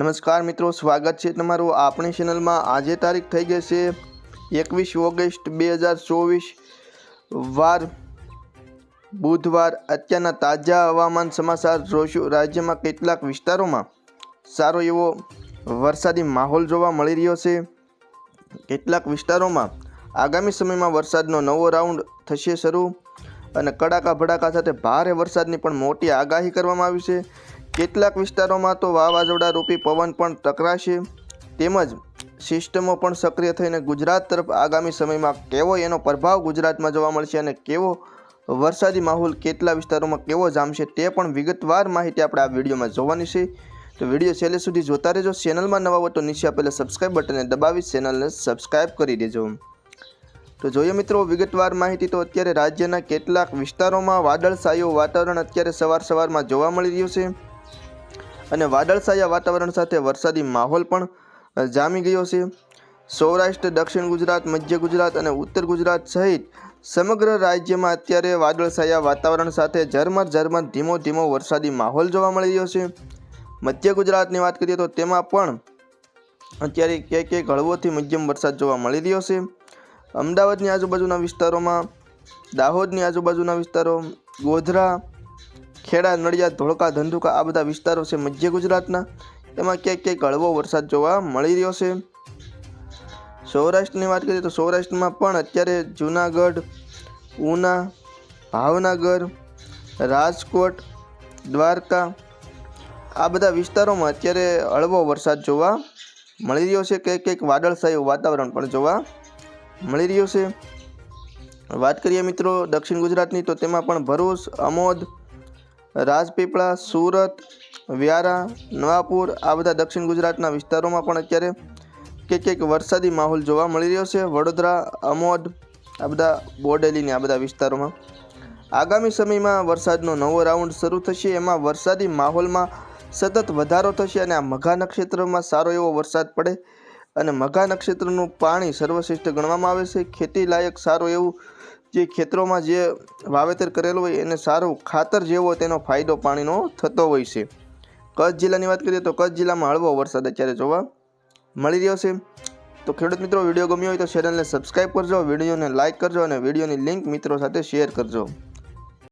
નમસ્કાર મિત્રો, સ્વાગત છે તમારું આપણી ચેનલમાં. આજે તારીખ થઈ ગઈ છે એકવીસ ઓગસ્ટ બે હજાર ચોવીસ વાર. બુધવાર. અત્યારના તાજા હવામાન સમાચાર જોશું. રાજ્યમાં કેટલાક વિસ્તારોમાં સારો એવો વરસાદી માહોલ જોવા મળી રહ્યો છે. કેટલાક વિસ્તારોમાં આગામી સમયમાં વરસાદનો નવો રાઉન્ડ થશે શરૂ. અને કડાકા ભડાકા સાથે ભારે વરસાદની પણ મોટી આગાહી કરવામાં આવી છે. કેટલાક વિસ્તારોમાં તો વાવાઝોડા રૂપી પવન પણ ટકરાશે. તેમજ સિસ્ટમો પણ સક્રિય થઈને ગુજરાત તરફ આગામી સમયમાં કેવો એનો પ્રભાવ ગુજરાતમાં જોવા મળશે અને કેવો વરસાદી માહોલ કેટલા વિસ્તારોમાં કેવો જામશે તે પણ વિગતવાર માહિતી આપણે આ વિડીયોમાં જોવાની છે. તો વીડિયો છેલ્લે સુધી જોતા રહેજો. ચેનલમાં નવા હો તો નીચે આપેલા સબસ્ક્રાઈબ બટનને દબાવી ચેનલને સબસ્ક્રાઈબ કરી દેજો. તો જોઈએ મિત્રો, વિગતવાર માહિતી તો અત્યારે રાજ્યના કેટલાક વિસ્તારોમાં વાદળછાયું વાતાવરણ અત્યારે સવાર સવારમાં જોવા મળી રહ્યું છે. અને વાદળછાયા વાતાવરણ સાથે વરસાદી માહોલ પણ જામી ગયો છે. સૌરાષ્ટ્ર, દક્ષિણ ગુજરાત, મધ્ય ગુજરાત અને ઉત્તર ગુજરાત સહિત સમગ્ર રાજ્યમાં અત્યારે વાદળછાયા વાતાવરણ સાથે ઝરમર ઝરમર ધીમો ધીમો વરસાદી માહોલ જોવા મળી રહ્યો છે. મધ્ય ગુજરાતની વાત કરીએ તો તેમાં પણ અત્યારે ક્યાંક ક્યાંક હળવોથી મધ્યમ વરસાદ જોવા મળી રહ્યો છે. અમદાવાદની આજુબાજુના વિસ્તારોમાં, દાહોદની આજુબાજુના વિસ્તારો ગોધરા, ખેડા, નડિયાદ, ધોળકા, ધંધુકા આ બધા વિસ્તારો છે મધ્ય ગુજરાતના. એમાં ક્યાંક ક્યાંક હળવો વરસાદ જોવા મળી રહ્યો છે. સૌરાષ્ટ્રની વાત કરીએ તો સૌરાષ્ટ્રમાં પણ અત્યારે જૂનાગઢ, ઉના, ભાવનગર, રાજકોટ, દ્વારકા આ બધા વિસ્તારોમાં અત્યારે હળવો વરસાદ જોવા મળી રહ્યો છે. કે કંઈક વાદળછાયું વાતાવરણ પણ જોવા મળી રહ્યો છે. વાત કરીએ મિત્રો દક્ષિણ ગુજરાતની, તો તેમાં પણ ભરૂચ અમોદ રાજપીપળા, સુરત, વ્યારા, નવાપુર, આ બધા દક્ષિણ ગુજરાતના વિસ્તારોમાં પણ અત્યારે કે કંઈક વરસાદી માહોલ જોવા મળી રહ્યો છે. વડોદરા અમોદ આ બધા બોડેલીને આ બધા વિસ્તારોમાં. આગામી સમયમાં વરસાદનો નવો રાઉન્ડ શરૂ થશે. એમાં વરસાદી માહોલમાં સતત વધારો થશે અને આ મઘા નક્ષત્રમાં સારો એવો વરસાદ પડે અને મઘા નક્ષત્રનું પાણી સર્વશ્રેષ્ઠ ગણવામાં આવે છે. ખેતી લાયક સારું એવું જે ખેતરોમાં જે વાવેતર કરેલું હોય એને સારું ખાતર જેવો તેનો ફાયદો પાણીનો થતો હોય છે. કચ્છ જિલ્લાની વાત કરીએ તો કચ્છ જિલ્લામાં હળવો વરસાદ અત્યારે જોવા મળી રહ્યો છે. તો ખેડૂત મિત્રો, વીડિયો ગમ્યો હોય તો ચેનલને સબસ્ક્રાઈબ કરજો, વિડીયોને લાઇક કરજો અને વિડીયોની લિંક મિત્રો સાથે શેર કરજો.